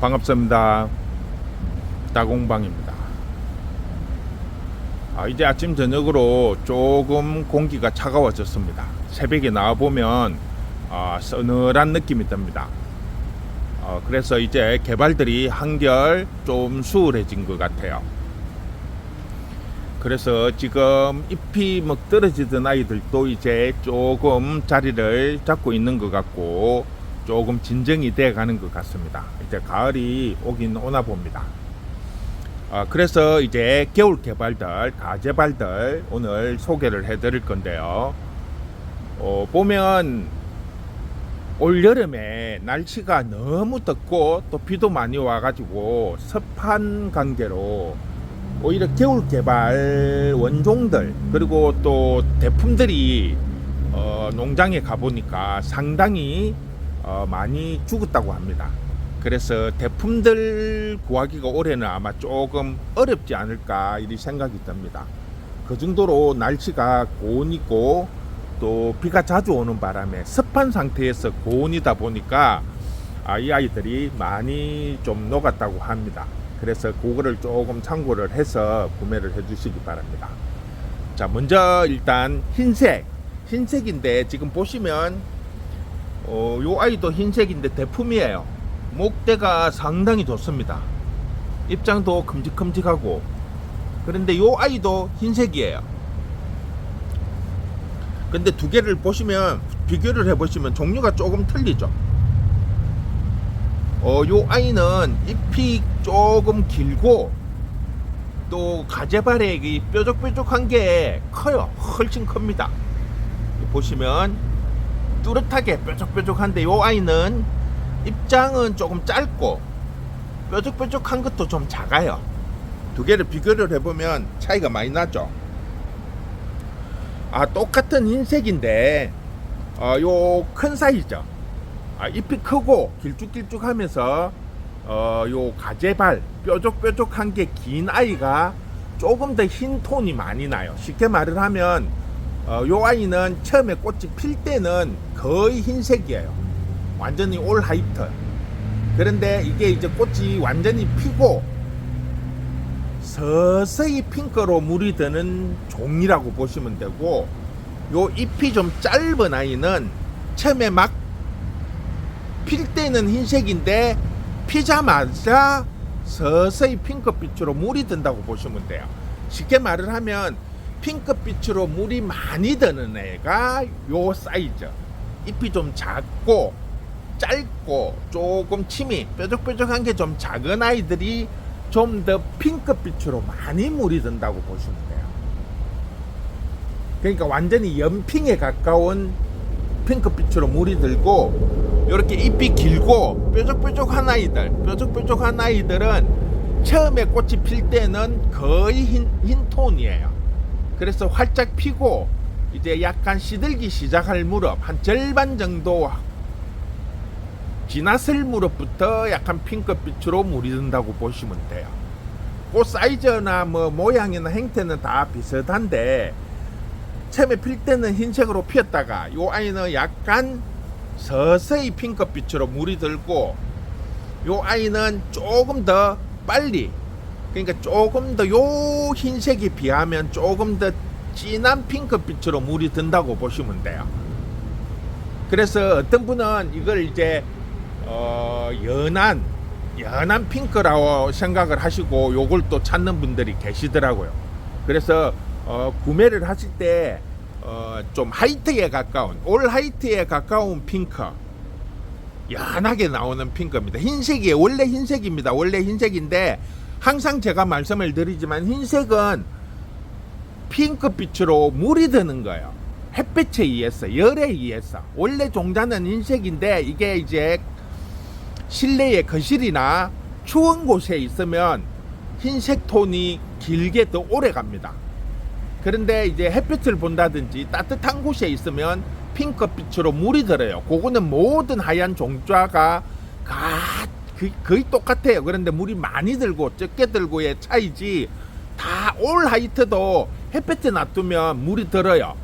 반갑습니다. 따공방입니다. 아, 이제 아침 저녁으로 조금 공기가 차가워졌습니다. 새벽에 나와 보면 아, 서늘한 느낌이 듭니다. 어, 그래서 이제 개발들이 한결 좀 수월해진 것 같아요. 그래서 지금 잎이 막 떨어지던 아이들도 이제 조금 자리를 잡고 있는 것 같고 조금 진정이 돼 가는 것 같습니다. 이제 가을이 오긴 오나 봅니다. 아, 그래서 이제 겨울 개발들, 가재발들 오늘 소개를 해 드릴 건데요. 어, 보면 올 여름에 날씨가 너무 덥고 또 비도 많이 와가지고 습한 관계로 오히려 겨울 개발 원종들 그리고 또 대품들이 어, 농장에 가보니까 상당히 어, 많이 죽었다고 합니다. 그래서 대품들 구하기가 올해는 아마 조금 어렵지 않을까 이런 생각이 듭니다. 그 정도로 날씨가 고온이고 또 비가 자주 오는 바람에 습한 상태에서 고온이다 보니까 아, 이 아이들이 많이 좀 녹았다고 합니다. 그래서 그거를 조금 참고를 해서 구매를 해 주시기 바랍니다. 자, 먼저 일단 흰색. 흰색인데 지금 보시면 어, 요 아이도 흰색인데 대품이에요. 목대가 상당히 좋습니다. 입장도 큼직큼직하고 그런데 요 아이도 흰색이에요. 근데 두 개를 보시면 비교를 해 보시면 종류가 조금 틀리죠. 어, 요 아이는 잎이 조금 길고 또 가재발의 뾰족뾰족한 게 커요. 훨씬 큽니다. 보시면 뚜렷하게 뾰족뾰족한데 요 아이는 입장은 조금 짧고 뾰족뾰족한 것도 좀 작아요. 두 개를 비교를 해보면 차이가 많이 나죠. 아 똑같은 흰색인데 어, 요큰 사이죠. 아, 잎이 크고 길쭉길쭉하면서 어, 요 가재발 뾰족뾰족한 게 긴 아이가 조금 더 흰 톤이 많이 나요. 쉽게 말을 하면 어, 요 아이는 처음에 꽃이 필 때는 거의 흰색이에요. 완전히 올 하이트. 그런데 이게 이제 꽃이 완전히 피고 서서히 핑크로 물이 드는 종이라고 보시면 되고 요 잎이 좀 짧은 아이는 처음에 막 필 때는 흰색인데 피자마자 서서히 핑크빛으로 물이 든다고 보시면 돼요. 쉽게 말을 하면 핑크빛으로 물이 많이 드는 애가 요 사이즈. 잎이 좀 작고 짧고 조금 침이 뾰족뾰족한 게 좀 작은 아이들이 좀 더 핑크빛으로 많이 물이 든다고 보시면 돼요. 그러니까 완전히 연핑에 가까운 핑크빛으로 물이 들고 이렇게 잎이 길고 뾰족뾰족한 아이들, 뾰족뾰족한 아이들은 처음에 꽃이 필 때는 거의 흰, 흰 톤이에요. 그래서 활짝 피고 이제 약간 시들기 시작할 무렵 한 절반 정도 지났을 무렵부터 약간 핑크빛으로 물이 든다고 보시면 돼요. 꽃 사이즈나 뭐 모양이나 행태는 다 비슷한데 처음에 필 때는 흰색으로 피었다가 요 아이는 약간 서서히 핑크빛으로 물이 들고 요 아이는 조금 더 빨리 그러니까 조금 더 요 흰색에 비하면 조금 더 진한 핑크빛으로 물이 든다고 보시면 돼요. 그래서 어떤 분은 이걸 이제 어, 연한 연한 핑크라고 생각을 하시고 요걸 또 찾는 분들이 계시더라고요. 그래서 어, 구매를 하실 때 어, 좀 하이트에 가까운 올 하이트에 가까운 핑크 연하게 나오는 핑크입니다. 흰색이 원래 흰색입니다. 원래 흰색인데 항상 제가 말씀을 드리지만 흰색은 핑크빛으로 물이 드는 거예요. 햇빛에 의해서 열에 의해서 원래 종자는 흰색인데 이게 이제 실내의 거실이나 추운 곳에 있으면 흰색 톤이 길게 더 오래 갑니다. 그런데 이제 햇빛을 본다든지 따뜻한 곳에 있으면 핑크빛으로 물이 들어요. 그거는 모든 하얀 종자가 가, 그- 거의 똑같아요. 그런데 물이 많이 들고 적게 들고의 차이지 다 올 하이트도 햇빛에 놔두면 물이 들어요.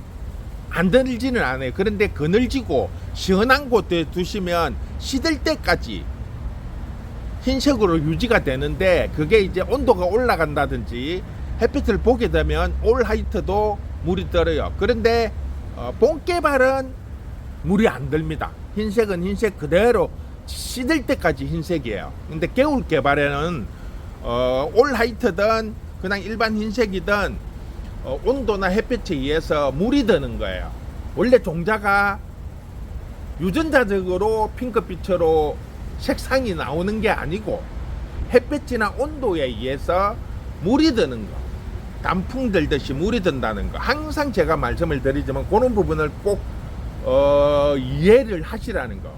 안 들지는 않아요. 그런데 그늘지고 시원한 곳에 두시면 시들 때까지 흰색으로 유지가 되는데 그게 이제 온도가 올라간다든지 햇빛을 보게 되면 올 하이트도 물이 들어요. 그런데 어, 뽕개발은 물이 안 들립니다. 흰색은 흰색 그대로 시들 때까지 흰색이에요. 근데 겨울 개발에는 어, 올 하이트든 그냥 일반 흰색이든 어, 온도나 햇빛에 의해서 물이 드는 거예요. 원래 종자가 유전자적으로 핑크빛으로 색상이 나오는 게 아니고 햇빛이나 온도에 의해서 물이 드는 거. 단풍 들듯이 물이 든다는 거. 항상 제가 말씀을 드리지만 그런 부분을 꼭 어, 이해를 하시라는 거.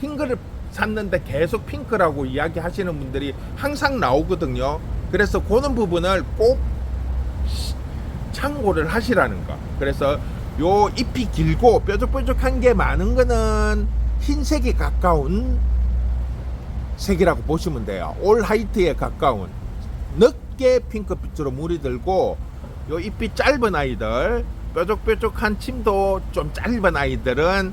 흰 거를 샀는데 계속 핑크라고 이야기하시는 분들이 항상 나오거든요. 그래서 그런 부분을 꼭 시- 참고를 하시라는 거. 그래서 요 잎이 길고 뾰족뾰족한 게 많은 거는 흰색에 가까운 색이라고 보시면 돼요. 올 하이트에 가까운 늦게 핑크빛으로 물이 들고 요 잎이 짧은 아이들 뾰족뾰족한 침도 좀 짧은 아이들은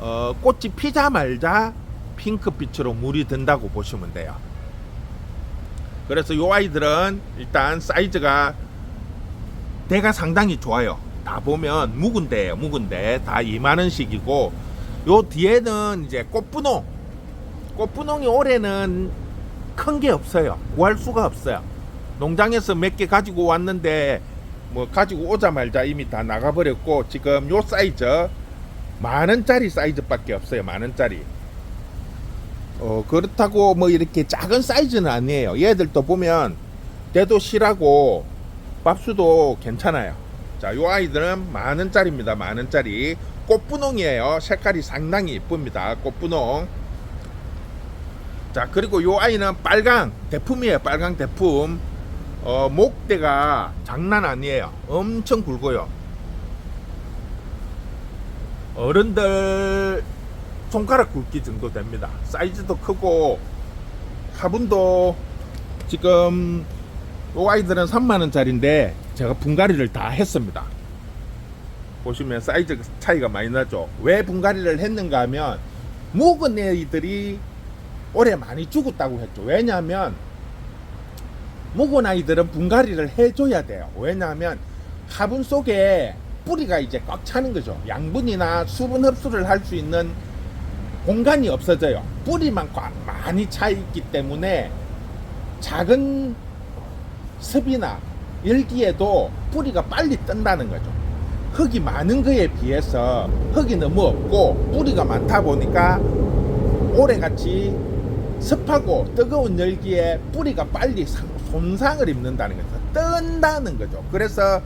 어, 꽃이 피자 말자 핑크빛으로 물이 든다고 보시면 돼요. 그래서 요 아이들은 일단 사이즈가 대가 상당히 좋아요. 다 보면 묵은 데예요. 묵은 데. 다 2만 원씩이고 요 뒤에는 이제 꽃분홍. 꽃분홍이 올해는 큰 게 없어요. 구할 수가 없어요. 농장에서 몇 개 가지고 왔는데 뭐 가지고 오자마자 이미 다 나가버렸고 지금 요 사이즈 만 원짜리 사이즈밖에 없어요. 만 원짜리. 어 그렇다고 뭐 이렇게 작은 사이즈는 아니에요. 얘들도 보면 실하고 밥수도 괜찮아요. 자, 요 아이들은 만 원짜리입니다. 만 원짜리. 꽃분홍이에요. 색깔이 상당히 이쁩니다. 꽃분홍. 자, 그리고 요 아이는 빨강 대품이에요. 빨강 대품. 어, 목대가 장난 아니에요. 엄청 굵어요. 어른들 손가락 굵기 정도 됩니다. 사이즈도 크고 화분도 지금 요 아이들은 3만원짜리인데 제가 분갈이를 다 했습니다. 보시면 사이즈 차이가 많이 나죠. 왜 분갈이를 했는가 하면 묵은 애들이 올해 많이 죽었다고 했죠. 왜냐하면 묵은 아이들은 분갈이를 해줘야 돼요. 왜냐하면 화분 속에 뿌리가 이제 꽉 차는 거죠. 양분이나 수분 흡수를 할 수 있는 공간이 없어져요. 뿌리만 꽉 많이 차 있기 때문에 작은 습이나 열기에도 뿌리가 빨리 뜬다는 거죠. 흙이 많은 거에 비해서 흙이 너무 없고 뿌리가 많다 보니까 올해같이 습하고 뜨거운 열기에 뿌리가 빨리 상- 손상을 입는다는 거죠. 뜬다는 거죠. 그래서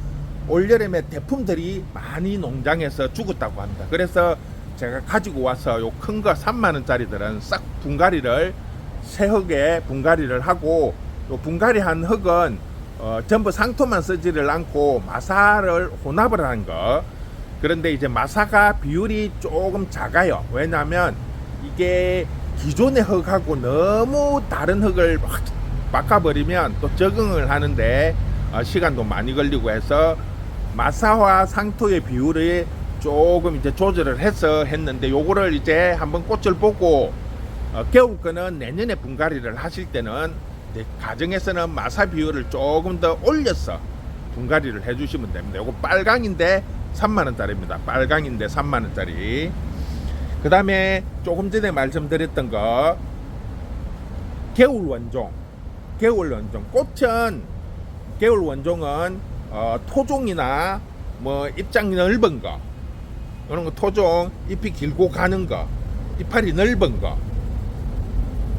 올여름에 대품들이 많이 농장에서 죽었다고 합니다. 그래서 제가 가지고 와서 요 큰 거 3만 원짜리들은 싹 분갈이를 새 흙에 분갈이를 하고 요 분갈이 한 흙은 어, 전부 상토만 쓰지를 않고 마사를 혼합을 한 거. 그런데 이제 마사가 비율이 조금 작아요. 왜냐하면 이게 기존의 흙하고 너무 다른 흙을 확 바꿔버리면 또 적응을 하는데 어, 시간도 많이 걸리고 해서 마사와 상토의 비율을 조금 이제 조절을 해서 했는데 요거를 이제 한번 꽃을 보고 어, 겨울 거는 내년에 분갈이를 하실 때는 가정에서는 마사 비율을 조금 더 올려서 분갈이를 해주시면 됩니다. 요거 빨강인데 3만 원짜리입니다. 빨강인데 3만 원짜리. 그 다음에 조금 전에 말씀드렸던 거 겨울 원종. 겨울 원종. 꽃은 겨울 원종은 어, 토종이나 뭐 입장이 넓은 거 이런 거 토종 잎이 길고 가는 거 이파리 넓은 거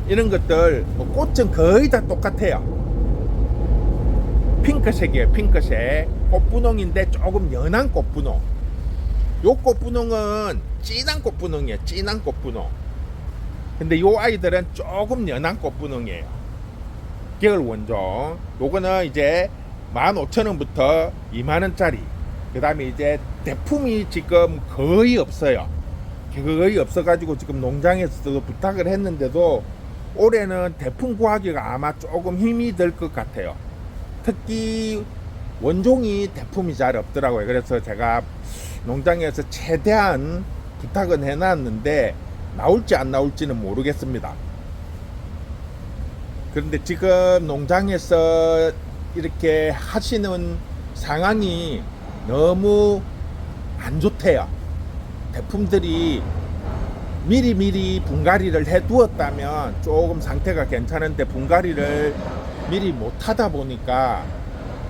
이런 것들 뭐 꽃은 거의 다 똑같아요. 핑크색이에요 핑크색. 꽃분홍인데 조금 연한 꽃분홍. 요 꽃분홍은 진한 꽃분홍이에요 진한 꽃분홍. 근데 요 아이들은 조금 연한 꽃분홍이에요. 겨울 원종. 요거는 이제 15,000원부터 2만원짜리. 그 다음에 이제 대품이 지금 거의 없어요. 거의 없어가지고 지금 농장에서도 부탁을 했는데도 올해는 대품 구하기가 아마 조금 힘이 들 것 같아요. 특히 원종이 대품이 잘 없더라고요. 그래서 제가 농장에서 최대한 부탁은 해놨는데 나올지 안 나올지는 모르겠습니다. 그런데 지금 농장에서 이렇게 하시는 상황이 너무 안 좋대요. 대품들이 미리미리 분갈이를 해 두었다면 조금 상태가 괜찮은데 분갈이를 미리 못 하다 보니까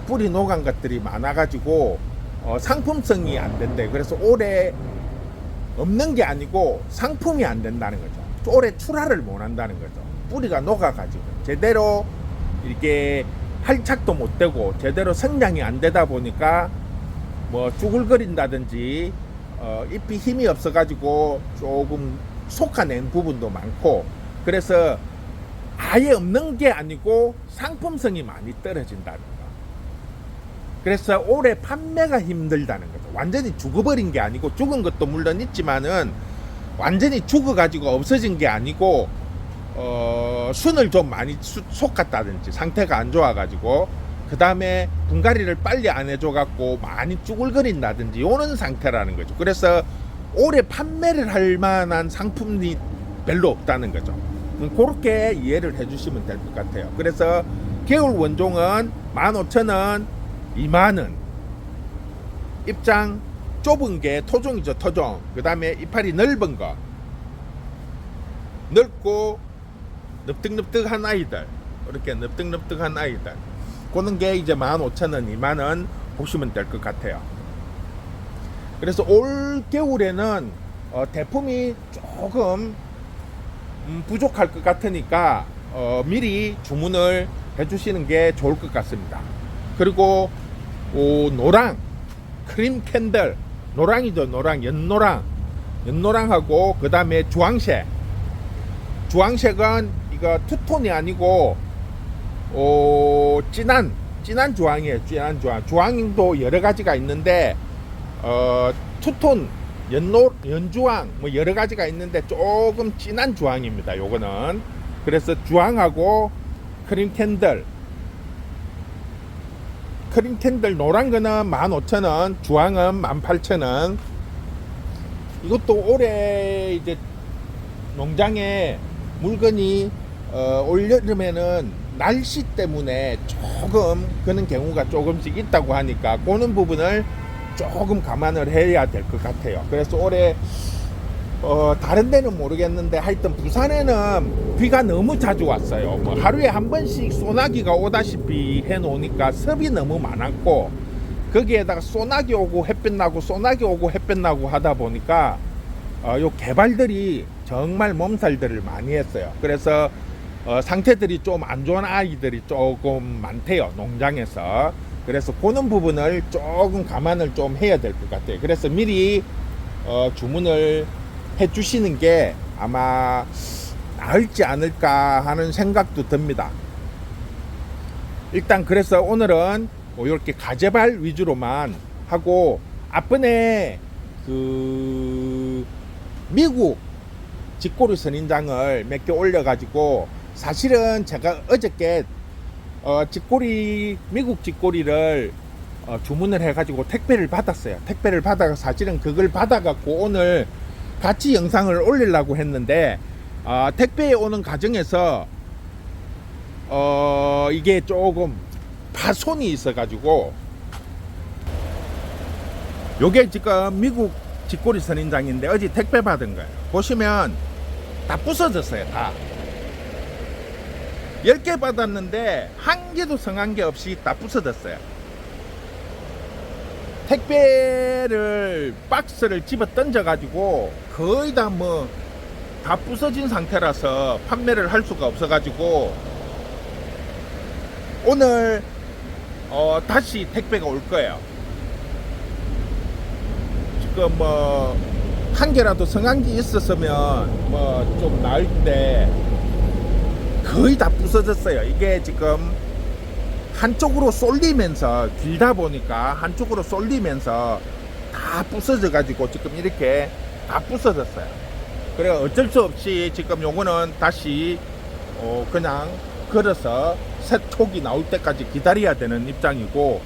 뿌리 녹은 것들이 많아가지고 어, 상품성이 안 된대. 그래서 올해 없는 게 아니고 상품이 안 된다는 거죠. 올해 출하를 못 한다는 거죠. 뿌리가 녹아가지고 제대로 이게 활착도 못 되고 제대로 성장이 안 되다 보니까 뭐 쭈글거린다든지 어, 잎이 힘이 없어가지고 조금 속아낸 부분도 많고 그래서 아예 없는 게 아니고 상품성이 많이 떨어진다는 거. 그래서 올해 판매가 힘들다는 거죠. 완전히 죽어버린 게 아니고 죽은 것도 물론 있지만은 완전히 죽어가지고 없어진 게 아니고 어, 순을 좀 많이 수- 솟았다든지 상태가 안 좋아가지고 그 다음에 분갈이를 빨리 안 해줘갖고 많이 쭈글거린다든지 요런 상태라는 거죠. 그래서 올해 판매를 할 만한 상품이 별로 없다는 거죠. 음, 그렇게 이해를 해주시면 될 것 같아요. 그래서 겨울 원종은 15,000원, 2만원. 입장 좁은 게 토종이죠, 토종. 그 다음에 이파리 넓은 거. 넓고 넙득넙득한 아이들. 이렇게 넙득넙득한 아이들. 그런 게 이제 15,000원, 2만원 보시면 될 것 같아요. 그래서 올 겨울에는 어, 대품이 조금 음, 부족할 것 같으니까 어, 미리 주문을 해주시는 게 좋을 것 같습니다. 그리고 오, 노랑, 크림 캔들, 노랑이죠, 노랑, 연노랑, 연노랑하고 그 다음에 주황색. 주황색은 이거 투톤이 아니고 오, 진한, 진한 주황이에요, 진한 주황. 주황도 여러 가지가 있는데 어, 투톤, 연노, 연주황, 뭐 여러 가지가 있는데 조금 진한 주황입니다. 요거는. 그래서 주황하고 크림 캔들. 크림 캔들 노란 거는 15,000원, 주황은 18,000원. 이것도 올해 이제 농장에 물건이 어, 올 여름에는 날씨 때문에 조금 그런 경우가 조금씩 있다고 하니까 그는 부분을 조금 감안을 해야 될 것 같아요. 그래서 올해 어, 다른 데는 모르겠는데 하여튼 부산에는 비가 너무 자주 왔어요. 뭐 하루에 한 번씩 소나기가 오다시피 해 놓으니까 습이 너무 많았고 거기에다가 소나기 오고 햇빛 나고 소나기 오고 햇빛 나고 하다 보니까 어, 요 개발들이 정말 몸살들을 많이 했어요. 그래서 어, 상태들이 좀 안 좋은 아이들이 조금 많대요. 농장에서. 그래서 그런 부분을 조금 감안을 좀 해야 될 것 같아요. 그래서 미리 어, 주문을 해 주시는 게 아마 나을지 않을까 하는 생각도 듭니다. 일단 그래서 오늘은 뭐 이렇게 가재발 위주로만 하고 앞번에 그 미국 직고리 선인장을 몇 개 올려가지고 사실은 제가 어저께 어, 직고리 미국 직고리를 어, 주문을 해가지고 택배를 받았어요. 택배를 받아가 사실은 그걸 받아갖고 오늘 같이 영상을 올리려고 했는데 어, 택배에 오는 과정에서 어, 이게 조금 파손이 있어가지고 요게 지금 미국 직고리 선인장인데 어제 택배 받은 거예요. 보시면 다 부서졌어요. 다. 10개 받았는데 한 개도 성한 게 없이 다 부서졌어요. 택배를 박스를 집어 던져 가지고 거의 다 뭐 다 부서진 상태라서 판매를 할 수가 없어 가지고 오늘 어 다시 택배가 올 거예요. 지금 뭐 한 개라도 성한 게 있었으면 뭐 좀 나을때 거의 다 부서졌어요. 이게 지금 한쪽으로 쏠리면서 길다 보니까 한쪽으로 쏠리면서 다 부서져 가지고 지금 이렇게 다 부서졌어요. 그래 어쩔 수 없이 지금 요거는 다시 어 그냥 걸어서 새 촉이 나올 때까지 기다려야 되는 입장이고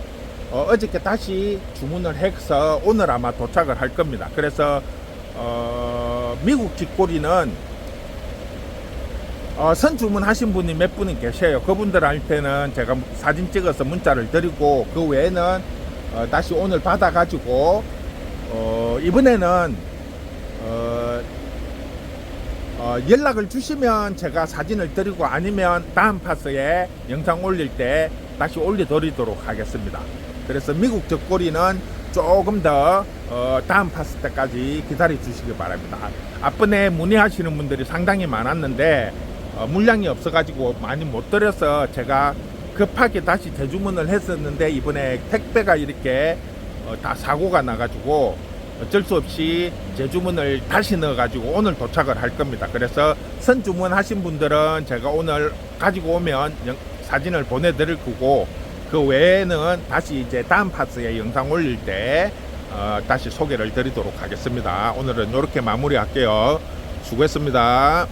어, 어저께 다시 주문을 해서 오늘 아마 도착을 할 겁니다. 그래서 어, 미국 직고리는 어, 선 주문하신 분이 몇 분이 계셔요. 그분들한테는 제가 사진 찍어서 문자를 드리고 그 외에는 어, 다시 오늘 받아가지고 어, 이번에는 어, 어, 연락을 주시면 제가 사진을 드리고 아니면 다음 파스에 영상 올릴 때 다시 올려드리도록 하겠습니다. 그래서 미국 적고리는 조금 더 어, 다음 파스 때까지 기다려 주시기 바랍니다. 앞번에 문의하시는 분들이 상당히 많았는데 어, 물량이 없어가지고 많이 못 드려서 제가 급하게 다시 재주문을 했었는데 이번에 택배가 이렇게 어, 다 사고가 나가지고 어쩔 수 없이 재주문을 다시 넣어가지고 오늘 도착을 할 겁니다. 그래서 선주문 하신 분들은 제가 오늘 가지고 오면 영- 사진을 보내드릴 거고 그 외에는 다시 이제 다음 파스에 영상 올릴 때 어, 다시 소개를 드리도록 하겠습니다. 오늘은 이렇게 마무리할게요. 수고했습니다.